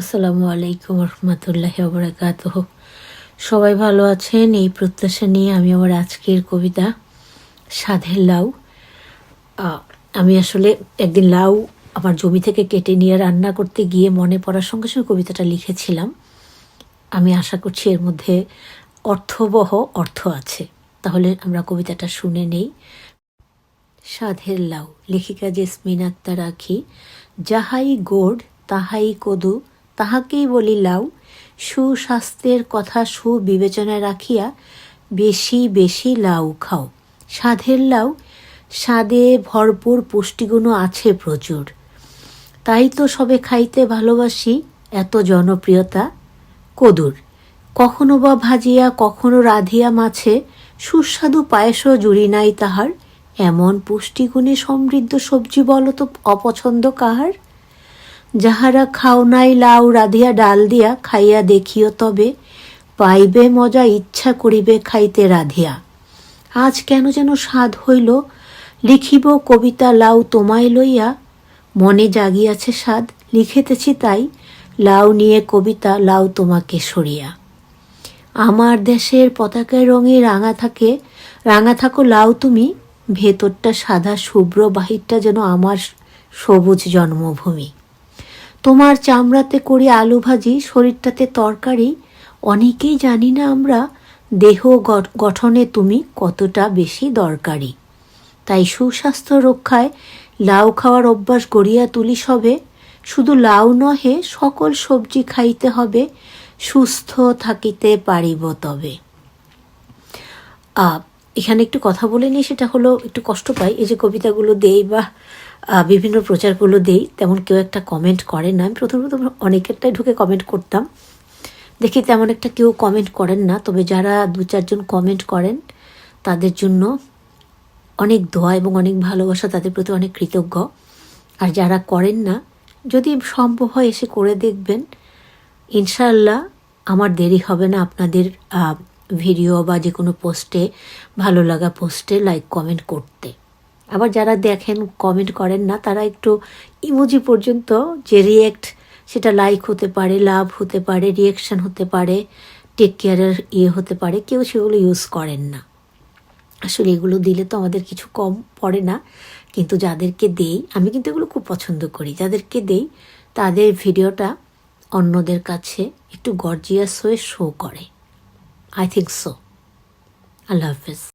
আসসালামু আলাইকুম রহমতুল্লাহ বরাকাত সবাই ভালো আছেন? এই প্রত্যাশা নিয়ে আমি আমার আজকের কবিতা সাধের লাউ। আমি আসলে একদিন লাউ আমার জমি থেকে কেটে নিয়ে রান্না করতে গিয়ে মনে পড়ার সঙ্গে সঙ্গে কবিতাটা লিখেছিলাম। আমি আশা করছি এর মধ্যে অর্থবহ অর্থ আছে। তাহলে আমরা কবিতাটা শুনে নেই। সাধের লাউ, লেখিকা জেসমিন আক্তার আখি, যাহাই গোড় তাহাই কদু তাহাকেই বলি লাউ সুস্বাস্থ্যের কথা সুবিবেচনায় রাখিয়া বেশি বেশি লাউ খাও। সাধের লাউ স্বাদে ভরপুর পুষ্টিগুণও আছে প্রচুর। তাই তো সবে খাইতে ভালোবাসি, এত জনপ্রিয়তা। কদুর, কখনো বা ভাজিয়া, কখনো রাধিয়া মাছে, সুস্বাদু পায়েসও জুড়ি নাই তাহার। এমন পুষ্টিগুণে সমৃদ্ধ সবজি বলো তো অপছন্দ কাহার? যাহারা খাও নাই লাউ রাধিয়া ডাল দিয়া খাইয়া দেখিও তবে, পাইবে মজা ইচ্ছা করিবে খাইতে রাধিয়া। আজ কেন যেন স্বাদ হইল, লিখিব কবিতা লাউ তোমায় লইয়া, মনে জাগিয়াছে স্বাদ, লিখিতেছি তাই, লাউ নিয়ে কবিতা লাউ তোমাকে সরিয়া। আমার দেশের পতাকার রঙে রাঙা থাকে, রাঙা থাকো লাউ তুমি, ভেতরটা সাদা শুভ্র বাহিরটা যেন আমার সবুজ জন্মভূমি। তোমার চামড়াতে করি আলু ভাজি শরীরটাতে তরকারি অনেকেই জানি না আমরা দেহ গঠনে তুমি কতটা বেশি দরকারি। তাই সুস্বাস্থ্য রক্ষায় লাউ খাওয়ার অভ্যাস গড়িয়া তুলি সবে। শুধু লাউ নহে সকল সবজি খাইতে হবে সুস্থ থাকিতে পারিব তবে। আহ, এখানে একটু কথা বলে নিই, সেটা হলো একটু কষ্ট পাই। এই যে কবিতাগুলো দেই বা বিভিন্ন প্রচারগুলো দেই, তেমন কেউ একটা কমেন্ট করে না। আমি প্রথম প্রথম অনেকেরটাই ঢুকে কমেন্ট করতাম। দেখি তেমন একটা কেউ কমেন্ট করেন না, তবে যারা দু চারজন কমেন্ট করেন, তাদের জন্য অনেক দোয়া এবং অনেক ভালোবাসা, তাদের প্রতি অনেক কৃতজ্ঞ। আর যারা করেন না, যদি সম্ভব হয় এসে করে দেখবেন। ইনশাআল্লাহ, আমার দেরি হবে না। আপনাদের ভিডিও বা যে কোনো পোস্টে ভালো লাগা পোস্টে লাইক কমেন্ট করতে। আবার যারা দেখেন কমেন্ট করেন না, তারা একটু ইমোজি পর্যন্ত যে রিয়েক্ট সেটা লাইক হতে পারে লাভ হতে পারে রিয়েকশন হতে পারে টেক কেয়ারের ইয়ে হতে পারে, কেউ সেগুলো ইউজ করেন না। আসলে এগুলো দিলে তো আমাদের কিছু কম পড়ে না, কিন্তু যাদেরকে দেই, আমি কিন্তু এগুলো খুব পছন্দ করি। যাদেরকে দেই, তাদের ভিডিওটা অন্যদের কাছে একটু গর্জিয়াস হয়ে শো করে। I think so. I love this.